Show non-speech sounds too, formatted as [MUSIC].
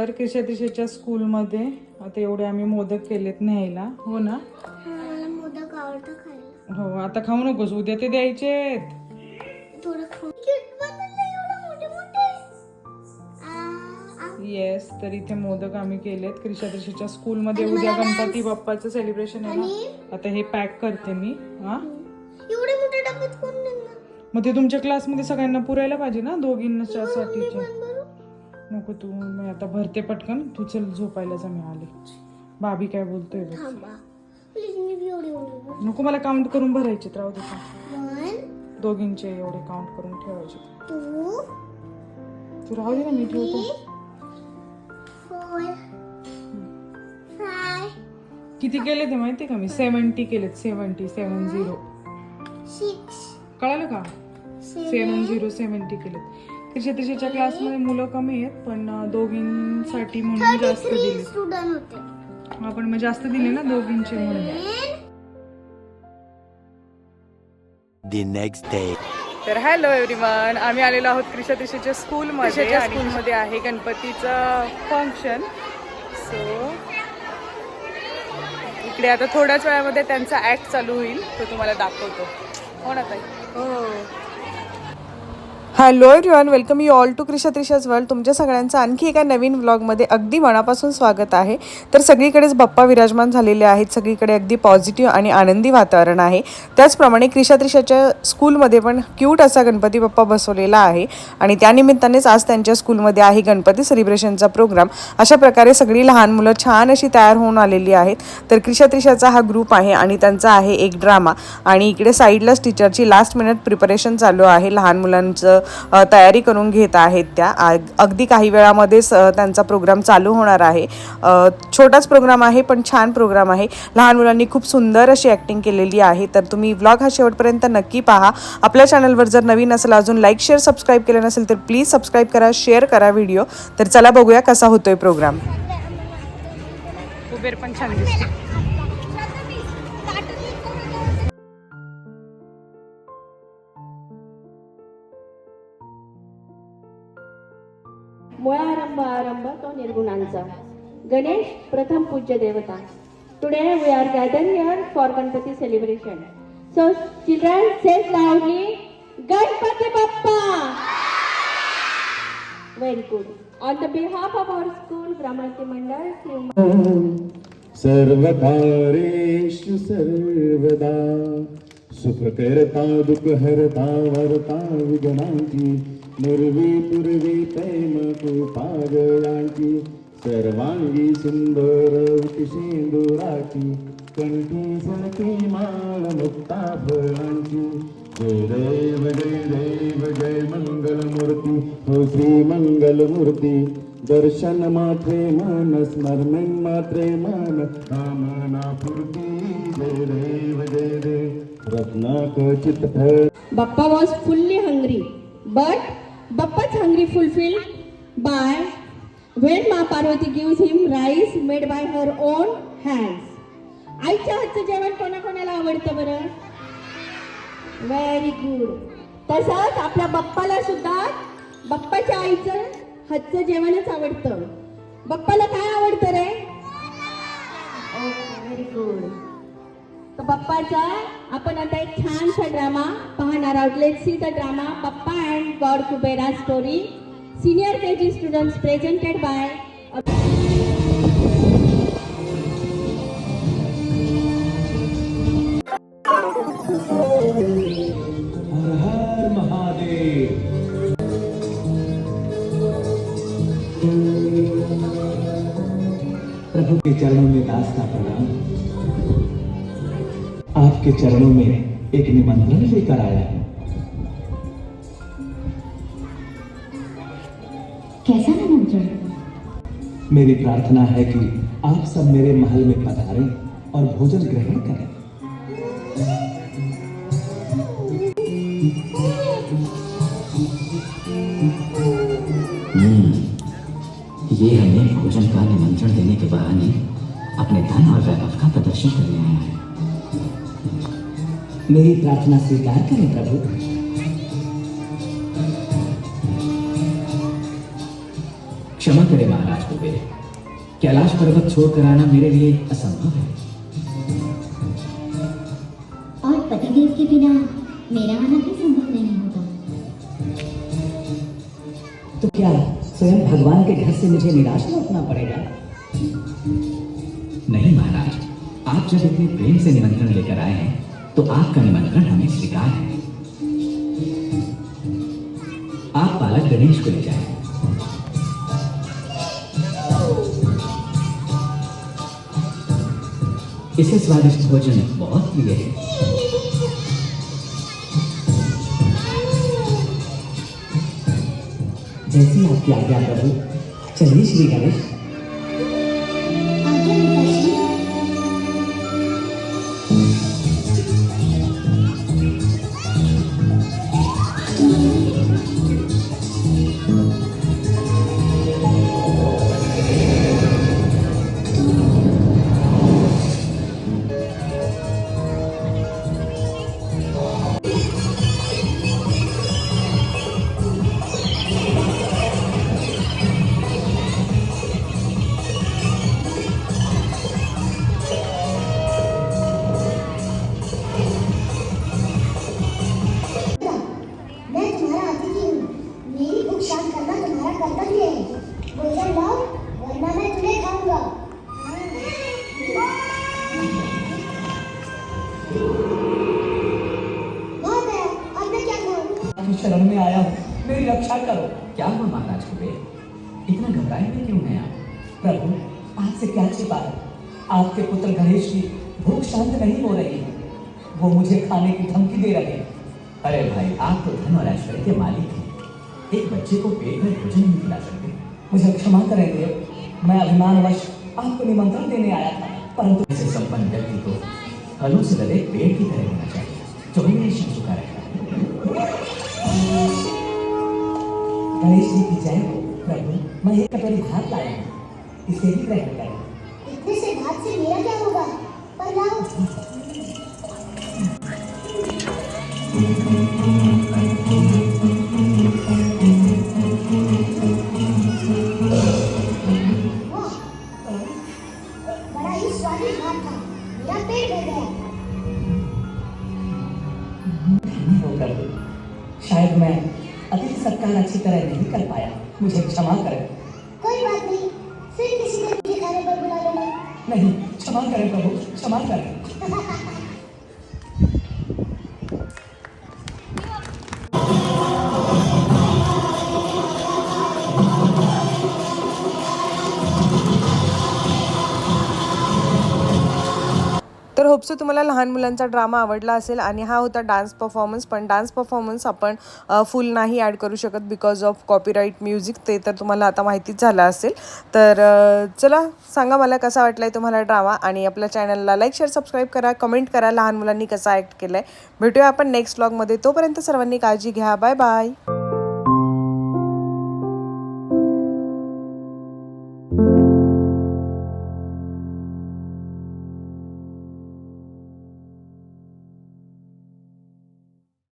तर किशा स्कूलमध्ये. आता एवढे आम्ही मोदक केलेत न्यायला. हो ना? मोदक आवडतं खायला. हो आता खाऊ नकोस. उद्या ते थोडं खाऊ. आ. येस तर इथे मोदक आम्ही केलेत. क्रिशा स्कूलमध्ये उद्या गणपती बाप्पाचं सेलिब्रेशन आहे ना? आता हे पॅक करते मी. हा? एवढे मोठे डब्यात कोण देणार मग ते तुमच्या क्लासमध्ये सगळ्यांना पुरायला पाहिजे ना? दोघींच्या साठीचे पण बरं नको तू मी आता भरते पटकन. तू चल झोपायला जा मी आले. भाभी काय बोलतोय बघ. थांबा. प्लीज मी बी एवढी एवढी नको. मला काउंट करून भरायचे राहू दे का वन दोघींचे एवढे काउंट करून ठेवायचे. टू तू राहू दे ना मी ठेवतो. फोर फाय किती केले ते माहिती का मी? सेवन्टी केलेत. सेवन्टी सेवन झिरो सिक्स कळालं का? सेवन झिरो सेवन्टी केलेत. तिच्याच्या क्लासमध्ये मुलं कमी आहेत पण दोघींसाठी म्हणून जास्त दिले. स्टुडंट होते. आपण मग जास्त दिले ना दोघींचे म्हणून the next day. तर हॅलो एव्हरीवन आम्ही आलेलो आहोत क्रिशा त्रिशाच्या स्कूलमध्ये स्कूलमध्ये आहे गणपतीचं फंक्शन सो इकडे आता थोड्याच वेळामध्ये त्यांचा ऍक्ट चालू होईल तो तुम्हाला दाखवतो. हो ना ताई? हो. Hello everyone welcome you all to Krisha Trisha's world तुमच्या सगळ्यांचं आणखी एका नवीन व्लॉगमध्ये अगदी मनापासून स्वागत आहे. तर सगळीकडेच बाप्पा विराजमान झालेले आहेत. सगळीकडे अगदी पॉझिटिव्ह आणि आनंदी वातावरण आहे. त्याचप्रमाणे क्रिशा त्रिशाच्या स्कूलमध्ये पण क्यूट असा गणपती बाप्पा बसवलेला आहे. आणि त्यानिमित्तानेच आज त्यांच्या स्कूलमध्ये आहे गणपती सेलिब्रेशनचा प्रोग्राम अशा प्रकारे सगळी लहान मुलं छान अशी तयार होऊन आलेली आहेत. तर क्रिशा त्रिशाचा हा ग्रुप आहे आणि त्यांचा आहे एक ड्रामा आणि इकडे साईडलाच टीचरची लास्ट मिनिट प्रिपरेशन चालू आहे. लहान मुलांचं तयारी करून घेत आहेत त्या. अगदी काही वेळामध्येच त्यांचा प्रोग्राम चालू होणार आहे. छोटाच प्रोग्राम आहे पण छान प्रोग्राम आहे. लहान मुलांनी खूप सुंदर अशी ॲक्टिंग केलेली आहे. तर तुम्ही व्लॉग हा शेवटपर्यंत नक्की पहा. आपल्या चॅनलवर जर नवीन असेल अजून लाईक शेअर सबस्क्राईब केलं नसेल तर प्लीज सबस्क्राईब करा शेअर करा व्हिडिओ तर चला बघूया कसा होतोय प्रोग्राम. कुबेर पण छान दिसतो मुळा आरंभ आरंभ तो निर्गुणांचा. गणेश प्रथम पूज्य देवता. Today we are gather here for Ganpati celebration so children set लावली Ganpati Bappa very good on the behalf of our school ब्राह्मणती मंडळ सर्वकारेषु सर्वदा सुखकर्ता दुःखहर्ता वरता विघ्नांची. निर्वी पूर्वी प्रेम कृपागयांची सर्वांगी सुंदर शेंदुराची कंठी सनकी माळ मुक्ता फळांची. जय देव जय देव जय मंगलमूर्ती. हो श्री मंगलमूर्ती. दर्शन मात्रे मन स्मरण मात्रे मन. कामना पूर्ती. जय देव जय देव. Bappa was fully hungry, but Bappa's hungry fulfilled by when Ma Parvati gives him rice made by her own hands. आईच्या हातचं जेवण कोणाकोणाला आवडतं बरं व्हेरी गुड तसंच आपल्या बाप्पाला सुद्धा बाप्पाच्या आईचं हातचं जेवणच आवडतं बाप्पाला काय आवडतं रे व्हेरी गुड तर बाप्पाचा आपण आता एक छानसा ड्रामा पाहणार आहोत. Let see the drama papa and god Kubera story senior K G students presented by प्रभु के चरणों में दास का प्रणाम आपके चरणों में एक निमंत्रण लेकर आया हूँ। कैसा निमंत्रण मेरी प्रार्थना है कि आप सब मेरे महल में पधारें और भोजन ग्रहण करें। ये हमें भोजन का निमंत्रण देने के बहाने अपने धन और वैभव का प्रदर्शन करने आया है। मेरी प्रार्थना स्वीकार करें प्रभु। क्षमा करें महाराज कुबेर कैलाश पर्वत छोड़कर आना मेरे लिए असंभव है। और पतिदेव के बिना मेरा आना भी संभव नहीं होगा। तो क्या स्वयं भगवान के घर से मुझे निराश लौटना पड़ेगा? नहीं महाराज आप जब इतने प्रेम से निमंत्रण लेकर आए हैं तो आपका निमंत्रण हमें स्वीकार है आप बालक गणेश को ले जाए। इसे स्वादिष्ट भोजन बहुत प्रिय है। जैसी आपकी आज्ञा प्रभु, चलिए श्री गणेश। मैं शांत करना तुम्हारा कर्तव्य है भोजन लाओ वरना मैं तुम्हें खाऊँगा शरण में आया हूँ। मेरी रक्षा करो। क्या हुआ महाराज कुबेर इतना घबराए हुए क्यों हैं आप? प्रभु आपसे क्या छिपा आपके पुत्र गणेश की भूख शांत नहीं हो रही है। वो मुझे खाने की धमकी दे रहे हैं। अरे भाई आप तो धन और ऐश्वर्य के मालिक हैं। एक बच्चे को पेट में भोजन नहीं खिला सकते। मुझे क्षमा करें देव मैं अभिमानवश आपको निमंत्रण देने आया था परंतु ऐसे संपन्न व्यक्ति को फलों से लदे पेट की तरह होना चाहिए जो हमेशा झुका रहता है। गणेश जी की जय हो प्रभु मैं एक कटोरी भात लाया हूँ। इसे ही ग्रहण करें। इतने से भात से मेरा क्या होगा? पर लाओ। था मेरा गया शायद मैं अतिथि सत्कार अच्छी तरह नहीं कर पाया। मुझे क्षमा करें। कोई बात नहीं। फिर किसी दिन खाने पर बुला लेना नहीं क्षमा करें प्रभु क्षमा करें। [LAUGHS] होपसो तुम्हाला लहान मुलांचा ड्रामा आवडला असेल आणि हा होता डान्स परफॉर्मन्स पण डान्स परफॉर्मन्स आपण फुल नाही ॲड करू शकत बिकॉज ऑफ कॉपीराईट म्युझिक ते तर तुम्हाला आता माहितीच झालं असेल. तर चला सांगा मला कसा वाटला आहे तुम्हाला ड्रामा आणि आपल्या चॅनलला लाईक शेअर सबस्क्राईब करा कमेंट करा लहान मुलांनी कसा ॲक्ट केलं आहे भेटूया आपण नेक्स्ट व्लॉगमध्ये. तोपर्यंत सर्वांनी काळजी घ्या. Bye bye.